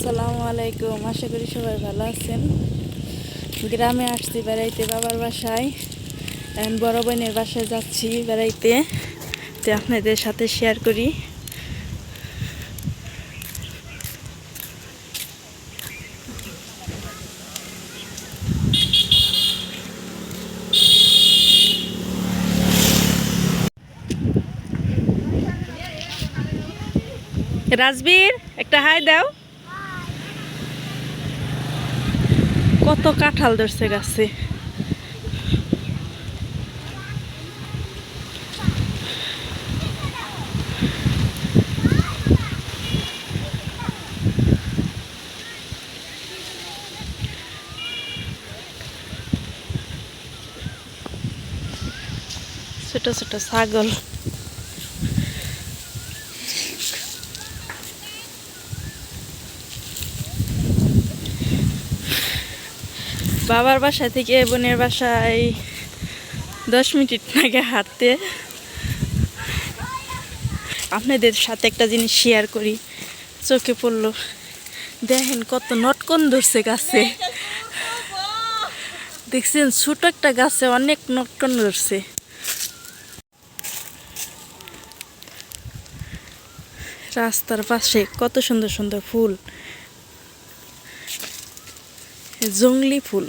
আসসালামু আলাইকুম, আশা করি সবাই ভালো আছেন। গ্রামে আসছি বেড়াইতে বাবার বাসায় বড় বোনের বাসায় যাচ্ছি বেড়াইতে। তো আপনাদের সাথে শেয়ার করি। রাজবীর, একটা হাই দাও। কত কাঁঠাল ধরছে গাছে। ছোট ছোট ছাগল। বাবার বাসা থেকে বোনের বাসায় দশ মিনিট আগে হাঁটতে। আপনাদের সাথে একটা জিনিস শেয়ার করি। চোখে পড়ল। দেখেন কত নটকন ধরছে গাছে। দেখছেন ছোট একটা গাছে অনেক নটকন ধরছে। রাস্তার পাশে কত সুন্দর সুন্দর ফুল। জংলি ফুল।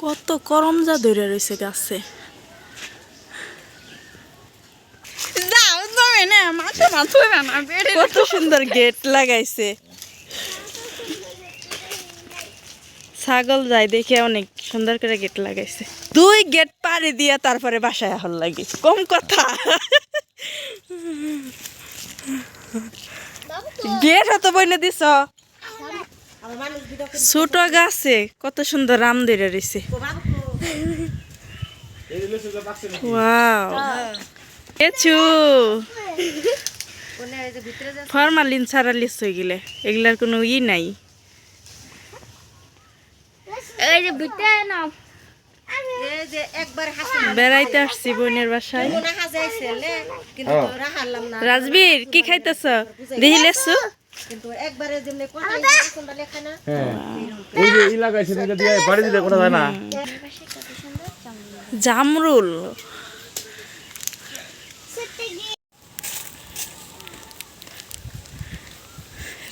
কত করমজা ধরে রয়েছে গাছে কত সুন্দর গেট লাগাইছে। ছাগল যায় দেখে অনেক সুন্দর করে গেট লাগাইছে। দুই গেট পাড়ি দিয়া তারপরে বাসায় এখন লাগে। কম কথা। গেট হতো বইনে দিছ? ছোট গাছে কত সুন্দর রাম ধরে রয়েছে এছু ফরমালিন ছাড়া লিস হয়ে গেলে, এগুলার কোনো ই নাই। এই যে বিটে নাও এই যে একবার হাসি বেড়াইতে আসছি বোনের বাসায়। না। রাজবীর কি খাইতেছ? দেখি লেসু? কিন্তু একবারে যেমনি কথা কোনটা লেখা না। হ্যাঁ। জামরুল।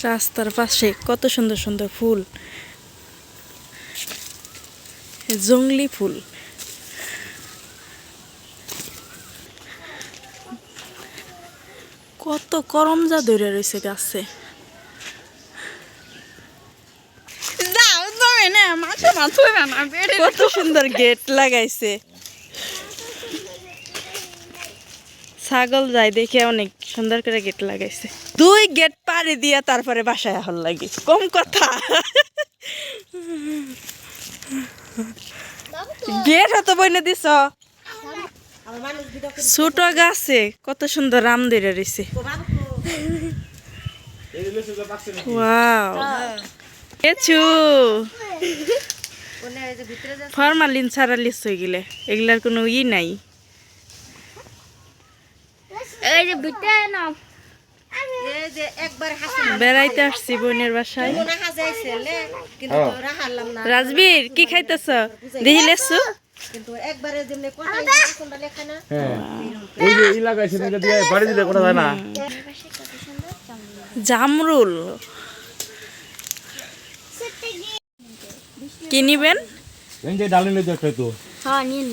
রাস্তার পাশে কত সুন্দর সুন্দর ফুল। জংলি ফুল। কত করম যা ধরে রয়েছে গাছে। কত সুন্দর গেট লাগাইছে। ছাগল যায় দেখে অনেক সুন্দর করে গেট লাগাইছে। দুই গেট পাড়ি দিয়া তারপরে বাসায় এখন লাগে। কম কথা। গেট হতো বইনে দিছ। ছোট গাছে কত সুন্দর রাম ধরে রয়েছে ওয়াও এছু কোনে এই যে ভিতরে যা ফরমালিন ছাড়া লিস হয়ে গেলে এগুলার কোনো ই নাই। এই যে বিটে নাও। এই যে একবার হাসি বেড়াইতে আসছি বোনের বাসায়। রাজবীর কি খাইতেছ? দেখি লেসু? কিন্তু একবারে যেমনি কথা কোনটা লেখা না। হ্যাঁ। যে দিয়ে বাড়ি দিলে কোনো যায় না। জামরুল। কি নিবেন? এই যে ডালিম তো। হ্যাঁ নিয়ে